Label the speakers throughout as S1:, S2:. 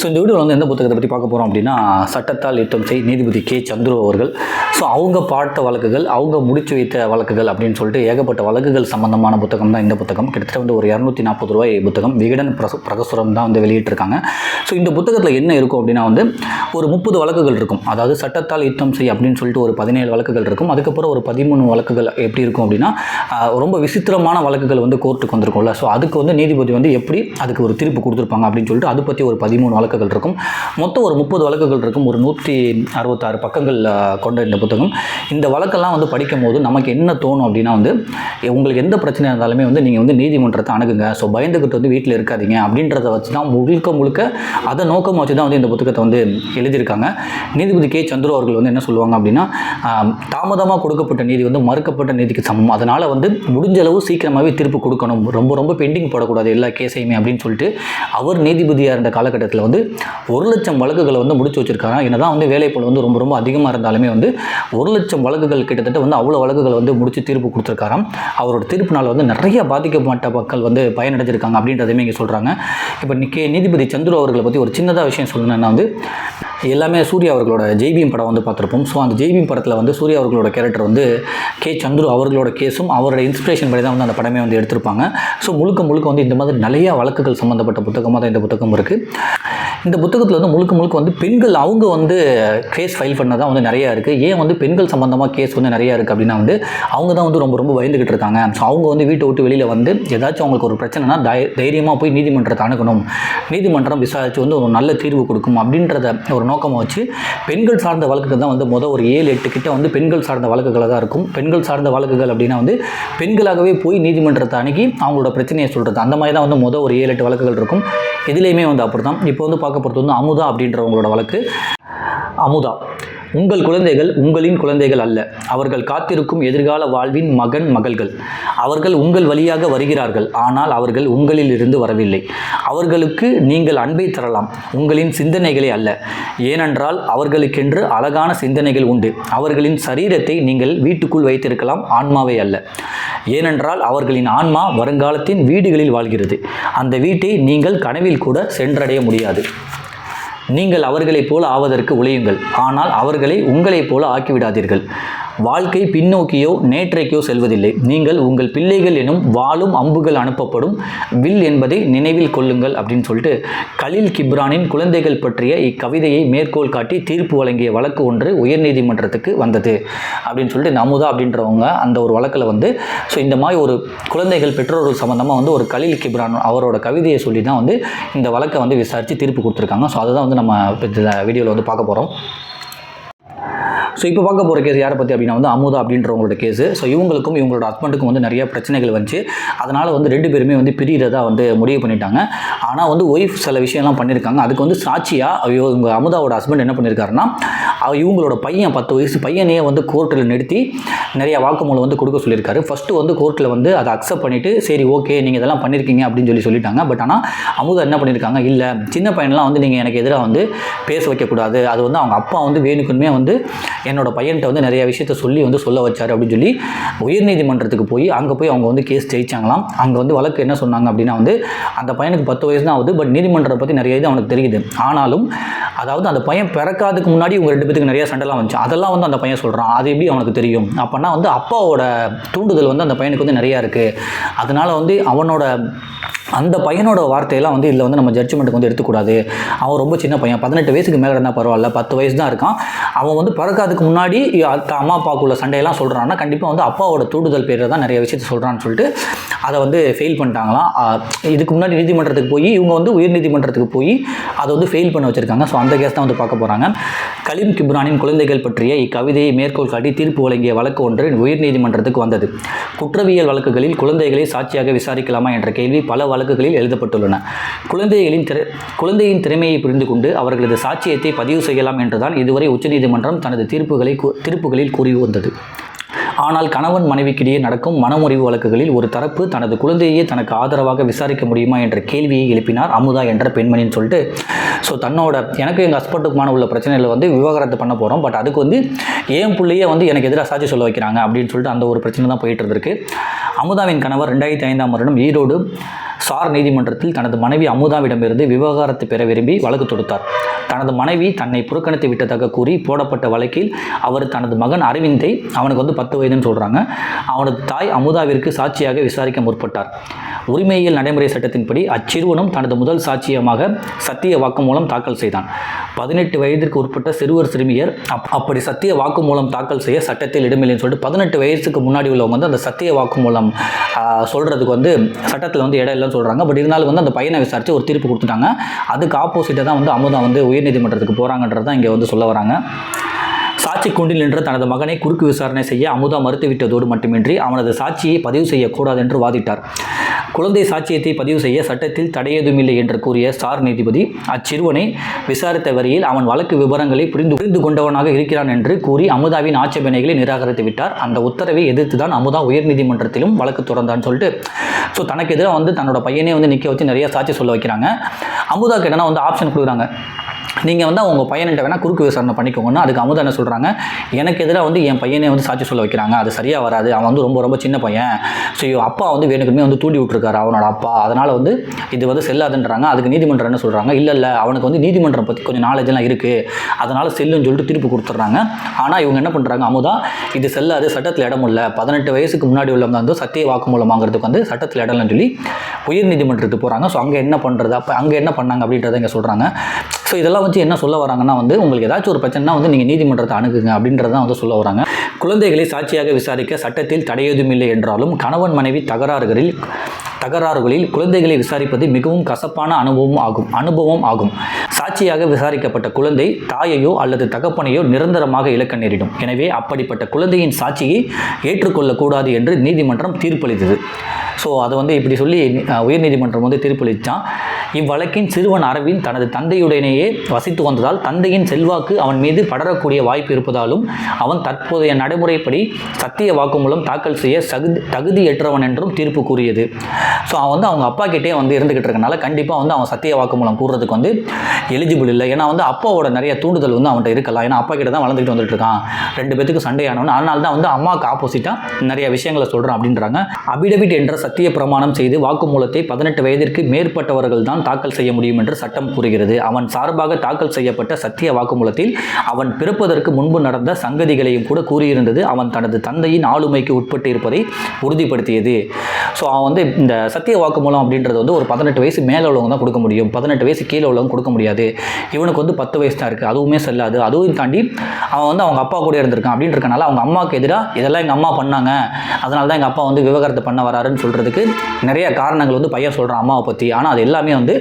S1: So இந்த வீடியோவில் வந்து எந்த புத்தகத்தை பற்றி பார்க்க போகிறோம் அப்படின்னா சட்டத்தால் யுத்தம் செய் நீதிபதி கே. சந்துரு அவர்கள். ஸோ அவங்க பார்த்த வழக்குகள் அவங்க முடிச்சு வைத்த வழக்குகள் அப்படின்னு சொல்லிட்டு ஏகப்பட்ட வழக்குகள் சம்பந்தமான புத்தகம் தான் இந்த புத்தகம். கிட்டத்தட்ட வந்து ஒரு இரநூத்தி நாற்பது ரூபாய் புத்தகம். விகடன் பிரச பிரகசுரம் தான் வந்து வெளியிட்டிருக்காங்க. ஸோ இந்த புத்தகத்தில் என்ன இருக்கும் அப்படின்னா வந்து ஒரு முப்பது வழக்குகள் இருக்கும். அதாவது சட்டத்தால் யுத்தம் செய் அப்படின்னு சொல்லிட்டு ஒரு பதினேழு வழக்குகள் இருக்கும். அதுக்கப்புறம் ஒரு பதிமூணு வழக்குகள் எப்படி இருக்கும் அப்படின்னா ரொம்ப விசித்திரமான வழக்குகள் வந்து கோர்ட்டுக்கு வந்திருக்கும்ல. ஸோ அதுக்கு வந்து நீதிபதி வந்து எப்படி அதுக்கு ஒரு தீர்ப்பு கொடுத்துருப்பாங்க அப்படின்னு சொல்லிட்டு அது பற்றி ஒரு பதிமூணு வழக்குகள் இருக்கும். மொத்தம் ஒரு முப்பது வழக்குகள் இருக்கும். ஒரு நூற்றி அறுபத்தாறு பக்கங்கள் கொண்ட இந்த புத்தகம். இந்த வழக்கெல்லாம் வந்து படிக்கும் போது நமக்கு என்ன தோணும் அப்படின்னா வந்து உங்களுக்கு எந்த பிரச்சனை இருந்தாலுமே வந்து நீங்கள் வந்து நீதிமன்றத்தை அணுகுங்க. ஸோ பயந்துக்கிட்டு வந்து வீட்டில் இருக்காதீங்க அப்படின்றத வச்சு தான் முழுக்க முழுக்க அதை நோக்கமாக வச்சு தான் வந்து இந்த புத்தகத்தை வந்து எழுதியிருக்காங்க. நீதிபதி கே. சந்துரு அவர்கள் வந்து என்ன சொல்லுவாங்க அப்படின்னா தாமதமாக கொடுக்கப்பட்ட நீதி வந்து மறுக்கப்பட்ட நீதிக்கு சமம். அதனால் வந்து முடிஞ்ச அளவு சீக்கிரமாகவே தீர்ப்பு கொடுக்கணும். ரொம்ப ரொம்ப பெண்டிங் போடக்கூடாது எல்லா கேஸையுமே அப்படின்னு சொல்லிட்டு அவர் நீதிபதியாக இருந்த காலகட்டத்தில் வந்து ஒரு லட்சம் வழக்குகளை வந்து முடிச்சு வச்சிருக்காங்க. என்னதான் வந்து வேலைப்போல் வந்து ரொம்ப ரொம்ப அதிகமாக இருந்தாலுமே வந்து ஒரு லட்சம் வழக்குகள் கிட்டத்தட்ட வந்து அவ்வளோ வழக்குகளை வந்து முடிச்சு தீர்ப்பு கொடுத்துருக்காராம். அவரோட தீர்ப்புனால் வந்து நிறைய பாதிக்கப்பட்ட மக்கள் வந்து பயனடைஞ்சிருக்காங்க அப்படின்றதையுமே இங்கே சொல்கிறாங்க இப்போ நிக்கே நீதிபதி சந்துரு அவர்களை பற்றி ஒரு சின்னதாக விஷயம் சொல்லணும்னா வந்து எல்லாமே சூர்யா அவர்களோட ஜெய்பீம் படம் வந்து பார்த்துருப்போம். ஸோ அந்த ஜெய்பீம் படத்தில் வந்து சூர்யா அவர்களோட கேரக்டர் வந்து கே சந்துரு அவர்களோட கேஸும் அவரோட இன்ஸ்பிரேஷன் படி தான் வந்து அந்த படமே வந்து எடுத்திருப்பாங்க. ஸோ முழுக்க முழுக்க வந்து இந்த மாதிரி நிறைய வழக்குகள் சம்மந்தப்பட்ட புத்தகமாக தான் இந்த புத்தகம் இருக்குது இந்த புத்தகத்தில் வந்து முழுக்க முழுக்க வந்து பெண்கள் அவங்க வந்து கேஸ் ஃபைல் பண்ணதான் வந்து நிறையா இருக்குது ஏன் வந்து பெண்கள் சம்மந்தமாக கேஸ் வந்து நிறையா இருக்குது அப்படின்னா வந்து அவங்க தான் வந்து ரொம்ப ரொம்ப பயந்துக்கிட்டு இருக்காங்க. ஸோ அவங்க வந்து வீட்டை விட்டு வெளியில் வந்து ஏதாச்சும் அவங்களுக்கு ஒரு பிரச்சனைனா தை தைரியமாக போய் நீதிமன்றத்தை அணுகணும். நீதிமன்றம் விசாரித்து வந்து ஒரு நல்ல தீர்வு கொடுக்கும் அப்படின்றத ஒரு நோக்கமாக வச்சு பெண்கள் சார்ந்த வழக்குகள் தான் வந்து மொதல் ஒரு ஏழு எட்டு கிட்ட வந்து பெண்கள் சார்ந்த வழக்குகளாக தான் இருக்கும். பெண்கள் சார்ந்த வழக்குகள் அப்படின்னா வந்து பெண்களாகவே போய் நீதிமன்றத்தை அணுகி அவங்களோட பிரச்சனையை சொல்கிறது அந்த மாதிரி தான் வந்து மொதல் ஒரு ஏழு எட்டு வழக்குகள் இருக்கும். இதுலேயுமே வந்து அப்படி தான் இப்போ வந்து பார்க்க போகிறது வந்து அமுதா அப்படின்றவங்களோட வழக்கு. அமுதா. உங்கள் குழந்தைகள் உங்களின் குழந்தைகள் அல்ல. அவர்கள் காத்திருக்கும் எதிர்கால வாழ்வின் மகன் மகள்கள். அவர்கள் உங்கள் வழியாக வருகிறார்கள். ஆனால் அவர்கள் உங்களில் இருந்து வரவில்லை. அவர்களுக்கு நீங்கள் அன்பை தரலாம். உங்களின் சிந்தனைகளே அல்ல. ஏனென்றால் அவர்களுக்கென்று அழகான சிந்தனைகள் உண்டு. அவர்களின் சரீரத்தை நீங்கள் வீட்டுக்குள் வைத்திருக்கலாம். ஆன்மாவை அல்ல. ஏனென்றால் அவர்களின் ஆன்மா வருங்காலத்தின் வீடுகளில் வாழ்கிறது. அந்த வீட்டை நீங்கள் கனவில் கூட சென்றடைய முடியாது. நீங்கள் அவர்களைப் போல ஆவதற்கு உழையுங்கள். ஆனால் அவர்களை உங்களைப் போல ஆக்கிவிடாதீர்கள். வாழ்க்கை பின்னோக்கியோ நேற்றைக்கோ செல்வதில்லை. நீங்கள் உங்கள் பிள்ளைகள் எனும் வாழும் அம்புகள் அனுப்பப்படும். வில் என்பதை நினைவில் கொள்ளுங்கள் அப்படின்னு சொல்லிட்டு கலீல் கிப்ரானின் குழந்தைகள் பற்றிய இக்கவிதையை மேற்கோள் காட்டி தீர்ப்பு வழங்கிய வழக்கு ஒன்று உயர்நீதிமன்றத்துக்கு வந்தது அப்படின்னு சொல்லிட்டு இந்த அமுதா அப்படின்றவங்க அந்த ஒரு வழக்கில் வந்து ஸோ இந்த மாதிரி ஒரு குழந்தைகள் பெற்றோர்கள் சம்மந்தமாக வந்து ஒரு கலில் கிப்ரான் அவரோட கவிதையை சொல்லி தான் வந்து இந்த வழக்கை வந்து விசாரித்து தீர்ப்பு கொடுத்துருக்காங்க. ஸோ அதை தான் வந்து நம்ம இப்போ வீடியோவில் வந்து பார்க்க போகிறோம் ஸோ இப்போ பார்க்க போகிற கேஸ் யாரை பற்றி அப்படின்னா வந்து அமுதா அப்படின்றவங்களோட கேஸு ஸோ இவங்களுக்கும் இவங்களோட ஹஸ்பண்டுக்கும் வந்து நிறைய பிரச்சனைகள் வந்துச்சு. அதனால் வந்து ரெண்டு பேருமே வந்து பிரியறதா வந்து முடிவு பண்ணிட்டாங்க. ஆனால் வந்து ஒய்ஃப் சில விஷயம்லாம் பண்ணியிருக்காங்க அதுக்கு வந்து சாட்சியாக இவங்க அமுதாவோட ஹஸ்பண்ட் என்ன பண்ணியிருக்காருன்னா இவங்களோட பையன் பத்து வயசு பையனையே வந்து கோர்ட்டில் நிறுத்தி நிறைய வாக்குமூலம் வந்து கொடுக்க சொல்லியிருக்காரு. ஃபஸ்ட்டு வந்து கோர்ட்டில் வந்து அதை அக்செப்ட் பண்ணிவிட்டு சரி ஓகே நீங்கள் இதெல்லாம் பண்ணியிருக்கீங்க அப்படின்னு சொல்லி சொல்லிட்டாங்க. பட் ஆனால் அமுதா என்ன பண்ணியிருக்காங்க இல்லை சின்ன பையன்லாம் வந்து நீங்கள் எனக்கு எதிராக வந்து பேச வைக்கக்கூடாது. அது வந்து அவங்க அப்பா வந்து வேணுக்குமே வந்து என்னோட பையன்கிட்ட வந்து நிறைய விஷயத்த சொல்லி வந்து சொல்ல வச்சார் அப்படின்னு சொல்லி உயர்நீதிமன்றத்துக்கு போய் அங்கே போய் அவங்க வந்து கேஸ் ஜெயிச்சாங்களாம். அங்கே வந்து வழக்கு என்ன சொன்னாங்க அப்படின்னா வந்து அந்த பையனுக்கு பத்து வயசு தான் ஆகுது பட் நீதிமன்றத்தை பற்றி நிறைய இது அவனுக்கு தெரியுது. ஆனாலும் அதாவது அந்த பையன் பிறக்காதுக்கு முன்னாடி இவங்க ரெண்டு பேத்துக்கு நிறைய சண்டைலாம் வந்துச்சு. அதெல்லாம் வந்து அந்த பையன் சொல்கிறான் அது எப்படி அவனுக்கு தெரியும்? அப்போனா வந்து அப்பாவோட தூண்டுதல் வந்து அந்த பையனுக்கு வந்து நிறையா இருக்குது அதனால வந்து அவனோட அந்த பையனோட வார்த்தையெல்லாம் வந்து இதில் வந்து நம்ம ஜட்ஜ்மெண்ட்டுக்கு வந்து எடுத்துக்கூடாது. அவன் ரொம்ப சின்ன பையன். பதினெட்டு வயசுக்கு மேலே இருந்தால் பரவாயில்ல. பத்து வயசு தான் இருக்கான். அவன் வந்து பிறக்காதுக்கு முன்னாடி அக்கா அம்மா அப்பாக்குள்ள சண்டையெல்லாம் சொல்கிறான்னா கண்டிப்பாக வந்து அப்பாவோட தூண்டுதல் பேரில் தான் நிறைய விஷயத்த சொல்கிறான்னு சொல்லிட்டு அதை வந்து ஃபெயில் பண்ணிட்டாங்களாம். இதுக்கு முன்னாடி நீதிமன்றத்துக்கு போய் இவங்க வந்து உயர் நீதிமன்றத்துக்கு போய் அதை வந்து ஃபெயில் பண்ண வச்சுருக்காங்க. ஸோ அந்த கேஸ் தான் வந்து பார்க்க போகிறாங்க கலீம் கிப்ரானின் குழந்தைகள் பற்றிய இக்கவிதையை மேற்கோள் காட்டி தீர்ப்பு வழங்கிய வழக்கு ஒன்று உயர் நீதிமன்றத்துக்கு வந்தது. குற்றவியல் வழக்குகளில் குழந்தைகளை சாட்சியாக விசாரிக்கலாமா என்ற கேள்வி பல வழக்குகளில் எழுதப்பட்டுள்ளன. குழந்தைகளின் திற குழந்தையின் திறமையை புரிந்து கொண்டு அவர்களது சாட்சியத்தை பதிவு செய்யலாம் என்றுதான் இதுவரை உச்சநீதிமன்றம் தனது தீர்ப்புகளை தீர்ப்புகளில் கூறி வந்தது. ஆனால் கணவன் மனைவிக்கிடையே நடக்கும் மனமுறிவு வழக்குகளில் ஒரு தரப்பு தனது குழந்தையே தனக்கு ஆதரவாக விசாரிக்க முடியுமா என்ற கேள்வியை எழுப்பினார் அமுதா என்ற பெண்மணின்னு சொல்லிட்டு. ஸோ தன்னோட எனக்கு எங்கள் ஹஸ்பண்டுக்குமான உள்ள பிரச்சனையில் வந்து விவாகரத்து பண்ண போகிறோம் பட் அதுக்கு வந்து ஏன் பிள்ளையே வந்து எனக்கு எதிராக சாட்சி சொல்ல வைக்கிறாங்க அப்படின்னு சொல்லிட்டு அந்த ஒரு பிரச்சனை தான் போயிட்டு இருந்திருக்கு. அமுதாவின் கணவர் ரெண்டாயிரத்தி ஐந்தாம் வருடம் ஈரோடு சார் நீதிமன்றத்தில் தனது மனைவி அமுதாவிடமிருந்து விவகாரத்தை பெற விரும்பி வழக்கு தொடுத்தார். தனது மனைவி தன்னை புறக்கணித்து விட்டதாக கூறி போடப்பட்ட வழக்கில் அவர் தனது மகன் அரவிந்தை அவனுக்கு வந்து பத்து வயதுன்னு சொல்கிறாங்க அவனது தாய் அமுதாவிற்கு சாட்சியாக விசாரிக்க முற்பட்டார். உரிமையியல் நடைமுறை சட்டத்தின்படி அச்சிறுவனும் தனது முதல் சாட்சியமாக சத்திய வாக்குமூலம் தாக்கல் செய்தான். பதினெட்டு வயதிற்கு உட்பட்ட சிறுவர் சிறுமியர் அப் அப்படி சத்திய வாக்குமூலம் தாக்கல் செய்ய சட்டத்தில் இடமில்லைன்னு சொல்லிட்டு பதினெட்டு வயசுக்கு முன்னாடி உள்ளவங்க வந்து அந்த சத்திய வாக்குமூலம் சொல்கிறதுக்கு வந்து சட்டத்தில் வந்து இடம் இல்லைன்னு சொல்கிறாங்க பட் இருந்தாலும் வந்து அந்த பையனை விசாரித்து ஒரு தீர்ப்பு கொடுத்துட்டாங்க. அதுக்கு ஆப்போசிட்டாக தான் வந்து அமுதா வந்து உயர்நீதிமன்றத்துக்கு போகிறாங்கன்றது தான் இங்கே வந்து சொல்ல வராங்க. சாட்சி குண்டில் நின்ற தனது மகனை குறுக்கு விசாரணை செய்ய அமுதா மறுத்துவிட்டதோடு மட்டுமின்றி அவனது சாட்சியை பதிவு செய்யக்கூடாது என்று வாதிட்டார். குழந்தை சாட்சியத்தை பதிவு செய்ய சட்டத்தில் தடையதுமில்லை என்று கூறிய சார் நீதிபதி அச்சிறுவனை விசாரித்த வரியில் அவன் வழக்கு விவரங்களை புரிந்து புரிந்து கொண்டவனாக இருக்கிறான் என்று கூறி அமுதாவின் ஆட்சேபனைகளை நிராகரித்து விட்டார். அந்த உத்தரவை எதிர்த்து தான் அமுதா உயர்நீதிமன்றத்திலும் வழக்கு தொடர்ந்தான்னு சொல்லிட்டு ஸோ தனக்கு எதிராக வந்து தன்னோட பையனே வந்து நிற்க வச்சு நிறைய சாட்சி சொல்ல வைக்கிறாங்க. அமுதாக்கு என்னன்னா வந்து ஆப்ஷன் கொடுக்குறாங்க. நீங்கள் வந்து அவங்க பையன்கிட்ட வேணால் குறுக்கு விசாரணை பண்ணிக்கோங்கன்னா அதுக்கு அமுதா என்ன சொல்கிறாங்க எனக்கு எதிராக வந்து என் பையனே வந்து சாட்சி சொல்ல வைக்கிறாங்க. அது சரியாக வராது. அவன் வந்து ரொம்ப ரொம்ப சின்ன பையன். ஸோ அப்பா வந்து வேணுக்குமே வந்து தூண்டி விட்டுருக்காரு. அவனோட அப்பா. அதனால் வந்து இது வந்து செல்லாதுன்றாங்க. அதுக்கு நீதிமன்றம் என்ன சொல்கிறாங்க இல்லை இல்லை. அவனுக்கு வந்து நீதிமன்றம் பற்றி கொஞ்சம் நாலேஜெல்லாம் இருக்குது அதனால் செல்லுன்னு சொல்லிட்டு தீர்ப்பு கொடுத்துட்றாங்க. ஆனால் இவங்க என்ன பண்ணுறாங்க அமுதா இது செல்லாது. சட்டத்தில் இடம் இல்லை. பதினெட்டு வயசுக்கு முன்னாடி உள்ளவங்க வந்து சத்திய வாக்குமூலம் வாங்குறதுக்கு வந்து சட்டத்தில் இடம் சொல்லி உயர் நீதிமன்றத்துக்கு போகிறாங்க ஸோ அங்கே என்ன பண்ணுறது அப்போ அங்கே என்ன பண்ணாங்க அப்படின்றத இங்கே சொல்கிறாங்க ஸோ இதெல்லாம் வச்சு என்ன சொல்ல வராங்கன்னா வந்து உங்களுக்கு ஏதாச்சும் ஒரு பிரச்சனைனா வந்து நீங்கள் நீதிமன்றத்தை அணுகுங்க அப்படின்றதான் வந்து சொல்ல வராங்க. குழந்தைகளை சாட்சியாக விசாரிக்க சட்டத்தில் தடையேதுமில்லை என்றாலும் கணவன் மனைவி தகராறுகளில் தகராறுகளில் குழந்தைகளை விசாரிப்பது மிகவும் கசப்பான அனுபவம் ஆகும் அனுபவம் ஆகும். சாட்சியாக விசாரிக்கப்பட்ட குழந்தை தாயையோ அல்லது தகப்பனையோ நிரந்தரமாக இழக்க நேரிடும். எனவே அப்படிப்பட்ட குழந்தையின் சாட்சியை ஏற்றுக்கொள்ளக்கூடாது என்று நீதிமன்றம் தீர்ப்பளித்தது. ஸோ அதை வந்து இப்படி சொல்லி உயர்நீதிமன்றம் வந்து தீர்ப்பளித்தான் இவ்வழக்கின் சிறுவன் அரவிந்த் தனது தந்தையுடனேயே வசித்து வந்ததால் தந்தையின் செல்வாக்கு அவன் மீது படரக்கூடிய வாய்ப்பு இருப்பதாலும் அவன் தற்போதைய நடைமுறைப்படி சத்திய வாக்குமூலம் தாக்கல் செய்ய சகுதி தகுதியற்றவன் என்றும் தீர்ப்பு கூறியது. ஸோ அவன் வந்து அவங்க அப்பா கிட்டே வந்து இருந்துகிட்டு இருக்கனால கண்டிப்பாக வந்து அவன் சத்திய வாக்குமூலம் கூறுறதுக்கு வந்து எலிஜிபிள் இல்லை. ஏன்னா வந்து அப்பாவோட நிறைய தூண்டுதல் வந்து அவன்கிட்ட இருக்கலாம். ஏன்னா அப்பா கிட்ட தான் வளர்ந்துட்டு வந்துட்டு இருக்கான். ரெண்டு பேத்துக்கு சண்டையானவன். அதனால தான் வந்து அம்மாவுக்கு ஆப்போசிட்டாக நிறைய விஷயங்களை சொல்கிறான் அப்படின்றாங்க. அபிடவிட் என்ற சத்திய பிரமாணம் செய்து வாக்குமூலத்தை பதினெட்டு வயதிற்கு மேற்பட்டவர்கள் தான் தாக்கல் செய்ய முடியும் என்று சட்டம் கூறுகிறது. அவன் சார்பாக தாக்கல் செய்யப்பட்ட சத்திய வாக்குமூலத்தில் அவன் பிறப்பதற்கு முன்பு நடந்த சங்கதிகளையும் கூட கூறியிருந்தது. அவன் தனது தந்தையின் ஆளுமைக்கு உட்பட்டு இருப்பதை உறுதிப்படுத்தியது. ஸோ அவன் வந்து இந்த சத்திய வாக்குமூலம் அப்படின்றது வந்து ஒரு பதினெட்டு வயசு மேலே உள்ளவங்க தான் கொடுக்க முடியும். பதினெட்டு வயசு கீழே உள்ளவங்க கொடுக்க முடியாது. இவனுக்கு வந்து பத்து வயசு தான் இருக்குது அதுவுமே செல்லாது. அதுவும் தாண்டி அவன் வந்து அவங்க அப்பா கூட இருந்திருக்கான். அப்படின்னு இருக்கனால அவங்க அம்மாவுக்கு எதிராக இதெல்லாம் எங்கள் அம்மா பண்ணாங்க. அதனால தான் எங்கள் அப்பா வந்து விவகாரத்தை பண்ண வராருன்னு சொல்கிறதுக்கு நிறைய காரணங்கள் வந்து பையன் சொல்கிறான் அம்மாவை பற்றி ஆனால் அது எல்லாமே வந்து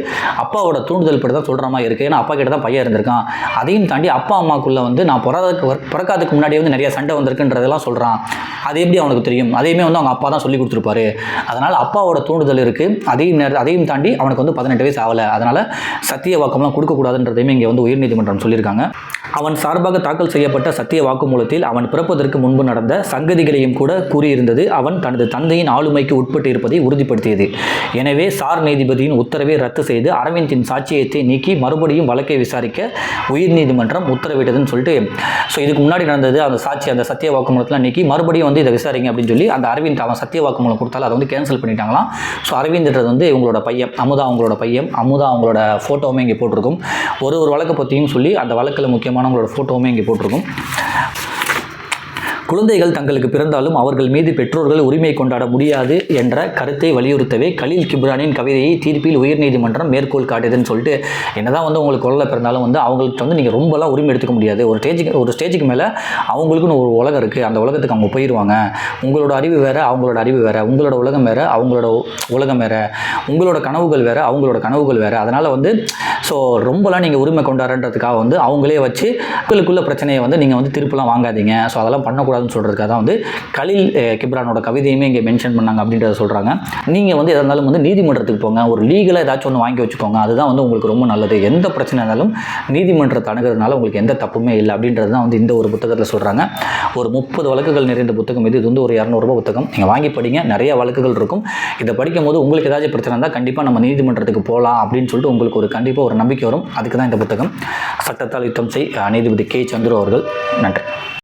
S1: அப்பாவோட தூண்டுதல் படி தான் சொல்கிற மாதிரி இருக்குது ஏன்னா அப்பா கிட்ட தான் பையன் இருந்திருக்கான். அதையும் தாண்டி அப்பா அம்மாக்குள்ளே வந்து நான் பிறந்ததுக்கு பிறக்காததுக்கு முன்னாடியே வந்து நிறைய சண்டை வந்திருக்குன்றதெல்லாம் சொல்கிறான் அது எப்படி அவனுக்கு தெரியும்? அதையுமே வந்து அவங்க அப்பா தான் சொல்லி கொடுத்துருப்பாரு. அதனால் அப்பாவோட தூண்டுதல் இருக்குது அதையும் நேர- அதையும் தாண்டி அவனுக்கு வந்து பதினெட்டு வயசு ஆகலை. அதனால் சத்திய வாக்கம்லாம் கொடுக்கக்கூடாதுன்றதையுமே இங்கே வந்து உயர்நீதிமன்றம் சொல்லியிருக்காங்க. அவன் சார்பாக தாக்கல் செய்யப்பட்ட சத்திய வாக்குமூலத்தில் அவன் பிறப்பதற்கு முன்பு நடந்த சங்கதிகளையும் கூட கூறியிருந்தது. அவன் தனது தந்தையின் ஆளுமைக்கு உட்பட்டு இருப்பதை உறுதிப்படுத்தியது. எனவே சார் நீதிபதியின் உத்தரவை ரத்து செய்து அரவிந்தின் சாட்சியத்தை நீக்கி மறுபடியும் வழக்கை விசாரிக்க உயர்நீதிமன்றம் உத்தரவிட்டதுன்னு சொல்லிட்டு ஸோ இதுக்கு முன்னாடி நடந்தது அந்த சாட்சி அந்த சத்திய வாக்குமூலத்தில் நீக்கி மறுபடியும் வந்து இதை விசாரிங்க அப்படின்னு சொல்லி அந்த அரவிந்த் அவன் சத்திய வாக்குமூலம் கொடுத்தாலும் அதை வந்து கேன்சல் பண்ணிட்டாங்களாம். ஸோ அரவிந்த்ன்றது வந்து இவங்களோட பையன் அமுதா அவங்களோட பையன் அமுதா அவங்களோட ஃபோட்டோவுமே இங்கே போட்டிருக்கும். ஒரு ஒரு வழக்கை பற்றியும் சொல்லி அந்த வழக்கில் முக்கியமானவங்களோட ஃபோட்டோவுமே இங்கே போட்டிருக்கும். குழந்தைகள் தங்களுக்கு பிறந்தாலும் அவர்கள் மீது பெற்றோர்கள் உரிமை கொண்டாட முடியாது என்ற கருத்தை வலியுறுத்தவே கலீல் கிப்ரானின் கவிதையை தீர்ப்பில் உயர்நீதிமன்றம் மேற்கோள் காட்டுதுன்னு சொல்லிட்டு என்னதான் வந்து உங்களுக்கு குழந்தை பிறந்தாலும் வந்து அவங்கள்ட்ட வந்து நீங்கள் ரொம்பலாம் உரிமை எடுத்துக்க முடியாது. ஒரு ஸ்டேஜுக்கு ஒரு ஸ்டேஜுக்கு மேலே அவங்களுக்குன்னு ஒரு உலகம் இருக்குது அந்த உலகத்துக்கு அவங்க போயிடுவாங்க உங்களோட அறிவு வேறு அவங்களோட அறிவு வேறு. உங்களோட உலகம் வேறு அவங்களோட உலகம் வேறு. உங்களோட கனவுகள் வேறு அவங்களோட கனவுகள் வேறு. அதனால் வந்து ஸோ ரொம்பலாம் நீங்கள் உரிமை கொண்டாடுறதுக்காக வந்து அவங்களே வச்சு உங்களுக்குள்ள பிரச்சனையை வந்து நீங்கள் வந்து திருப்பலாம் வாங்காதீங்க. ஸோ அதெல்லாம் பண்ணக்கூடாது. பண்ணக்கூடாதுன்னு சொல்கிறதுக்காக தான் வந்து கலில் கிப்ரானோட கவிதையுமே இங்கே மென்ஷன் பண்ணாங்க அப்படின்றத சொல்கிறாங்க நீங்கள் வந்து எதாக இருந்தாலும் வந்து நீதிமன்றத்துக்கு போங்க. ஒரு லீகலாக ஏதாச்சும் ஒன்று வாங்கி வச்சுக்கோங்க. அதுதான் வந்து உங்களுக்கு ரொம்ப நல்லது. எந்த பிரச்சனை இருந்தாலும் நீதிமன்றத்தை அணுகிறதுனால உங்களுக்கு எந்த தப்புமே இல்லை அப்படின்றது தான் வந்து இந்த ஒரு புத்தகத்தில் சொல்கிறாங்க ஒரு முப்பது வழக்குகள் நிறைந்த புத்தகம் இது. இது வந்து ஒரு இரநூறுபா புத்தகம். நீங்கள் வாங்கி படிங்க. நிறைய வழக்குகள் இருக்கும். இதை படிக்கும் போது உங்களுக்கு ஏதாச்சும் பிரச்சனை இருந்தால் கண்டிப்பாக நம்ம நீதிமன்றத்துக்கு போகலாம் அப்படின்னு சொல்லிட்டு உங்களுக்கு ஒரு கண்டிப்பாக ஒரு நம்பிக்கை வரும். அதுக்கு தான் இந்த புத்தகம். சட்டத்தால் யுத்தம் செய் நீதிபதி கே. சந்துரு அவர்கள். நன்றி.